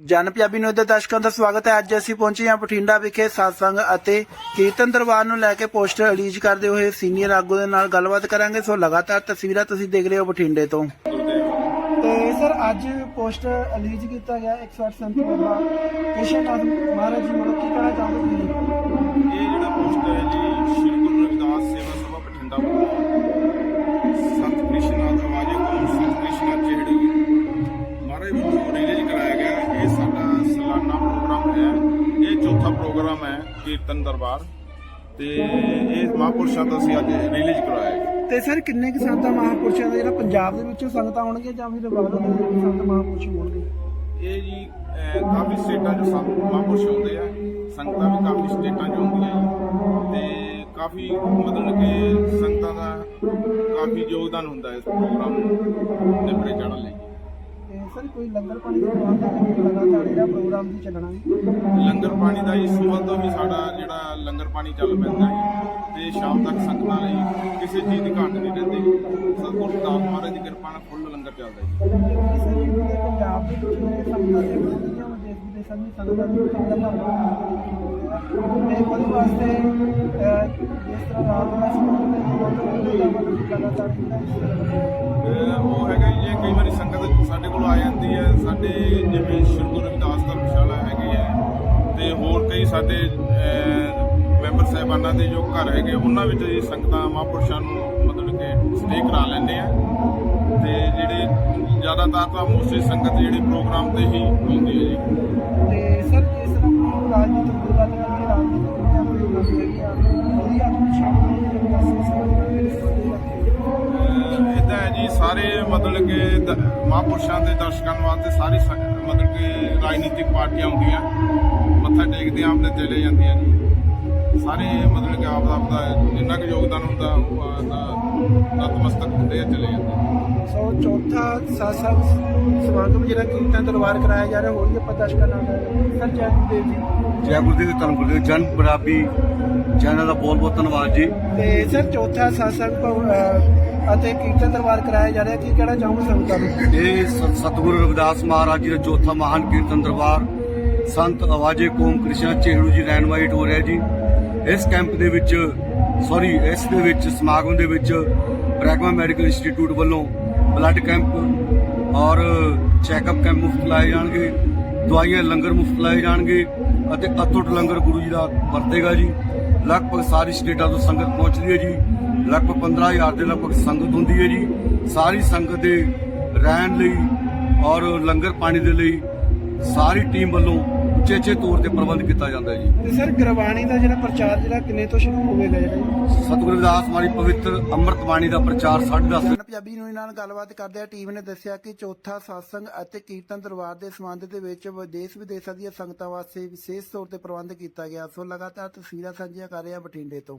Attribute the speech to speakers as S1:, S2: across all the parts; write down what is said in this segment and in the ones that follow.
S1: ਜਨ ਪੰਜਾਬੀ ਨੂੰ ਦੇ ਦਰਸ਼ਕਾਂ ਦਾ ਸਵਾਗਤ ਹੈ। ਅੱਜ ਅਸੀਂ ਪਹੁੰਚੇ ਹਾਂ ਬਠਿੰਡਾ ਵਿਖੇ satsang ਅਤੇ ਕੀਰਤਨ ਦਰਬਾਰ ਨੂੰ ਲੈ ਕੇ ਪੋਸਟਰ ਰਿਲੀਜ਼ ਕਰਦੇ ਹੋਏ ਸੀਨੀਅਰ ਆਗੂ ਦੇ ਨਾਲ ਗੱਲਬਾਤ ਕਰਾਂਗੇ। ਸੋ ਲਗਾਤਾਰ ਤਸਵੀਰਾਂ ਤੁਸੀਂ ਦੇਖ ਰਹੇ ਹੋ ਬਠਿੰਡੇ ਤੋਂ। ਤੇ ਸਰ, ਅੱਜ ਪੋਸਟਰ ਰਿਲੀਜ਼ ਕੀਤਾ ਗਿਆ 108 ਸੰਤ ਬਾਬਾ ਕ੍ਰਿਸ਼ਨ ਨਾਥ ਮਹਾਰਾਜ ਜੀ ਵੱਲੋਂ। ਕੀ ਕਹਿਣਾ ਚਾਹੁੰਦੇ ਤੁਸੀਂ?
S2: ਇਹ ਜਿਹੜਾ ਪ੍ਰੋਗਰਾਮ ਹੈ ਕੀਰਤਨ ਦਰਬਾਰ ਤੇ ਇਹ ਮਹਾਂਪੁਰਸ਼ਾਂ ਦਾ ਅਸੀਂ ਅੱਜ ਰਿਲੀਜ਼ ਕਰਵਾਇਆ ਹੈ।
S1: ਤੇ ਸਰ ਕਿੰਨੇ ਕੁ ਸੰਤਾਂ ਮਹਾਪੁਰਸ਼ਾਂ ਦਾ ਜਿਹੜਾ ਪੰਜਾਬ ਦੇ ਵਿੱਚੋਂ ਸੰਗਤਾਂ ਆਉਣਗੀਆਂ ਜਾਂ ਫਿਰ ਬਾਹਰੋਂ ਦੇ ਸੰਤ ਮਹਾਪੁਰਸ਼ ਹੋਣਗੇ?
S2: ਇਹ ਜੀ ਅਹ, ਕਾਫੀ ਸਟੇਟਾਂ 'ਚੋਂ ਸੰਤ ਮਹਾਂਪੁਰਸ਼ ਆਉਂਦੇ ਆ ਸੰਗਤਾਂ ਵੀ ਕਾਫੀ ਸਟੇਟਾਂ 'ਚੋਂ ਆਉਂਦੀਆਂ ਜੀ ਤੇ ਕਾਫੀ ਮਤਲਬ ਕਿ ਸੰਗਤਾਂ ਦਾ ਕਾਫੀ ਯੋਗਦਾਨ ਹੁੰਦਾ ਇਸ ਪ੍ਰੋਗਰਾਮ ਨੂੰ ਨਿਬੜੇ ਚੜ੍ਹਨ ਲਈ।
S1: ਤੇ ਸਰ ਕੋਈ ਲੰਗਰ ਪਾਣੀ ਦਾ ਪ੍ਰਬੰਧ ਹੈ? ਲਗਾਤਾਰ ਜਿਹੜਾ ਪ੍ਰੋਗਰਾਮ ਦੀ ਚੱਲਣਾ ਹੈ।
S2: ਲੰਗਰ ਪਾਣੀ ਦਾ ਜੀ ਸਵੇਰ ਤੋਂ ਵੀ ਸਾਡਾ ਜਿਹੜਾ ਲੰਗਰ ਪਾਣੀ ਚੱਲ ਪੈਂਦਾ ਜੀ ਤੇ ਸ਼ਾਮ ਤੱਕ ਸੰਗਤਾਂ ਲਈ ਕਿਸੇ ਚੀਜ਼ ਦੀ ਘਾਟ ਨਹੀਂ ਰਹਿੰਦੀ। ਸਤਿਗੁਰੂ ਦਾਸ ਮਹਾਰਾਜ ਦੀ ਕਿਰਪਾ ਨਾਲ ਫੁੱਲ ਲੰਗਰ ਚੱਲਦਾ ਜੀ।
S1: ਪੰਜਾਬ ਦੇ ਵਿੱਚ ਸੰਗਤਾਂ ਦੇ ਵਿੱਚ ਦੇਸ਼ ਦੀ ਸੰਗਤਾਂ ਦੀ ਲੰਗਰ ਪਾਣੀ ਤੇ ਉਹਦੇ ਵਾਸਤੇ ਜਿਸ ਤਰ੍ਹਾਂ ਰਾਤ ਦਾ ਸਮਾਂ ਹੈ ਉਹ ਲਗਾਤਾਰ ਜਿਹੜਾ ਇਸ ਤਰ੍ਹਾਂ
S2: ਜਿਵੇਂ ਸ਼੍ਰੀ ਗੁਰੂ ਰਵਿਦਾਸ ਧਰਮਸ਼ਾਲਾ ਹੈਗੀ ਹੈ ਤੇ ਹੋਰ ਕਈ ਸਾਡੇ ਮੈਂਬਰ ਸਾਹਿਬਾਨਾਂ ਦੇ ਜੋ ਘਰ ਹੈਗੇ ਉਹਨਾਂ ਵਿੱਚ ਜੀ ਸੰਗਤਾਂ, ਮਹਾਂਪੁਰਸ਼ਾਂ ਨੂੰ ਮਤਲਬ ਕਿ ਸਟੇ ਕਰਾ ਲੈਂਦੇ ਆ। ਤੇ ਜਿਹੜੇ ਜ਼ਿਆਦਾਤਰ ਤਾਂ ਮੋਸਟਲੀ ਸੰਗਤ ਜਿਹੜੀ ਪ੍ਰੋਗਰਾਮ ਤੇ ਹੀ ਆਉਂਦੀ ਹੈ ਜੀ।
S1: ਤੇ ਸਰ
S2: ਸਾਰੇ ਮਤਲਬ ਕਿ ਦ- ਮਹਾਂਪੁਰਸ਼ਾਂ ਦੇ ਦਰਸ਼ਕਾਂ ਵਾਸਤੇ ਸਾਰੀ ਸ- ਮਤਲਬ ਕਿ ਰਾਜਨੀਤਿਕ ਪਾਰਟੀਆਂ ਆਉਂਦੀਆਂ, ਮੱਥਾ ਟੇਕਦੇ ਆਪਦੇ ਚਲੇ ਜਾਂਦੀਆਂ ਜੀ ਸਾਰੇ ਮਤਲਬ ਕਿ ਆਪ ਦਾ ਆਪਦਾ ਜਿੰਨਾ ਕੁ ਯੋਗਦਾਨ ਹੁੰਦਾ ਉਹ ਨਤਮਸਤਕ ਹੁੰਦੇ ਆ ਚਲੇ ਜਾਂਦੇ
S1: ਸੋ ਚੌਥਾ ਸਾਸਾ ਸਮਾਗਮ ਜਿਹੜਾ ਕੀਰਤਨ ਦਰਬਾਰ ਕਰਾਇਆ ਜਾ ਰਿਹਾ ਹੋਰ ਵੀ ਆਪਾਂ ਦਰਸ਼ਕਾਂ ਨਾਲ ਸਰ ਜੈ ਗੁਰਦੇਵ ਜੀ।
S3: ਜੈ ਗੁਰਦੇਵ ਧੰਨ ਗੁਰਦੇਵ ਜਨ ਪੰਜਾਬੀ ਚੈਨਲ ਦਾ ਬਹੁਤ ਬਹੁਤ ਧੰਨਵਾਦ ਜੀ।
S1: ਤੇ ਸਰ ਚੌਥਾ ਸਾਸੰਗ ਅਤੇ ਕੀਰਤਨ ਦਰਬਾਰ ਕਰਾਇਆ ਜਾ ਰਿਹਾ ਕੀ ਕਹਿਣਾ ਚਾਹੋਗੇ ਸੰਗਤਾਂ ਨੂੰ
S3: ਇਹ ਸਤਿਗੁਰੂ ਰਵਿਦਾਸ ਮਹਾਰਾਜ ਜੀ ਦਾ ਚੌਥਾ ਮਹਾਨ ਕੀਰਤਨ ਦਰਬਾਰ ਸੰਤ ਆਵਾਜੇ ਕੌਮ ਕ੍ਰਿਸ਼ਨਾ ਚੇਹੜੂ ਜੀ ਰੈਨਵਾਈਟ ਹੋ ਰਿਹਾ ਜੀ। ਇਸ ਕੈਂਪ ਦੇ ਵਿੱਚ ਸੌਰੀ ਇਸ ਦੇ ਵਿੱਚ, ਸਮਾਗਮ ਦੇ ਵਿੱਚ ਬ੍ਰੈਗਮਾ ਮੈਡੀਕਲ ਇੰਸਟੀਚਿਊਟ ਵੱਲੋਂ ਬਲੱਡ ਕੈਂਪ ਔਰ ਚੈੱਕਅਪ ਕੈਂਪ ਮੁਫਤ ਲਾਏ ਜਾਣਗੇ, ਦਵਾਈਆਂ ਲੰਗਰ ਮੁਫਤ ਲਾਏ ਜਾਣਗੇ ਅਤੇ ਅਤੁੱਟ ਲੰਗਰ ਗੁਰੂ ਜੀ ਦਾ ਵਰਤੇਗਾ ਜੀ। ਲਗਭਗ ਸਾਰੀ ਸਟੇਟਾਂ ਤੋਂ ਸੰਗਤ ਪਹੁੰਚਦੀ ਹੈ ਜੀ। ਲਗਭਗ 15000 ਦੇ ਲਗਭਗ ਸੰਗਤ ਹੁੰਦੀ ਹੈ ਜੀ। ਸਾਰੀ ਸੰਗਤ ਦੇ ਰਹਿਣ ਲਈ ਔਰ ਲੰਗਰ ਪਾਣੀ ਦੇ ਲਈ ਸਾਰੀ ਟੀਮ ਵੱਲੋਂ ਉਚੇਚੇ ਤੌਰ ਤੇ ਪ੍ਰਬੰਧ ਕੀਤਾ ਜਾਂਦਾ ਹੈ ਜੀ।
S1: ਤੇ ਸਰ ਗੁਰਬਾਣੀ ਦਾ ਜਿਹੜਾ ਪ੍ਰਚਾਰ ਜਿਹੜਾ ਕਿੰਨੇ ਤੋਂ ਸ਼ੁਰੂ ਹੋਵੇਗਾ ਜਿਹੜਾ
S3: ਸਤਿਗੁਰੂ ਰਵਿਦਾਸ ਮਾਰੀ ਪਵਿੱਤਰ ਅੰਮ੍ਰਿਤ ਬਾਣੀ ਦਾ ਪ੍ਰਚਾਰ 10:30
S1: ਜਨ ਪੰਜਾਬੀ ਨੂੰ ਨਾਲ ਗੱਲਬਾਤ ਕਰਦਿਆਂ ਟੀਮ ਨੇ ਦੱਸਿਆ ਕਿ ਚੌਥਾ ਸਾਸੰਗ ਅਤੇ ਕੀਰਤਨ ਦਰਬਾਰ ਦੇ ਸੰਬੰਧ ਦੇ ਵਿੱਚ ਵਿਦੇਸ਼ ਵਿਦੇਸ਼ਾਂ ਦੀਆਂ ਸੰਗਤਾਂ ਵਾਸਤੇ ਵਿਸ਼ੇਸ਼ ਤੌਰ ਤੇ ਪ੍ਰਬੰਧ ਕੀਤਾ ਗਿਆ। ਸੋ ਲਗਾਤਾਰ ਤਸਵੀਰਾਂ ਸਾਂਝੀਆਂ ਕਰ ਰਹੇ ਬਠਿੰਡੇ ਤੋਂ।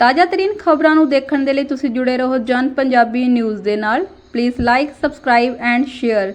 S4: ਤਾਜ਼ਾ ਤਰੀਨ ਖਬਰਾਂ ਨੂੰ ਦੇਖਣ ਦੇ ਲਈ ਤੁਸੀਂ ਜੁੜੇ ਰਹੋ ਜਨ ਪੰਜਾਬੀ ਨਿਊਜ਼ ਦੇ ਨਾਲ। Please like subscribe and share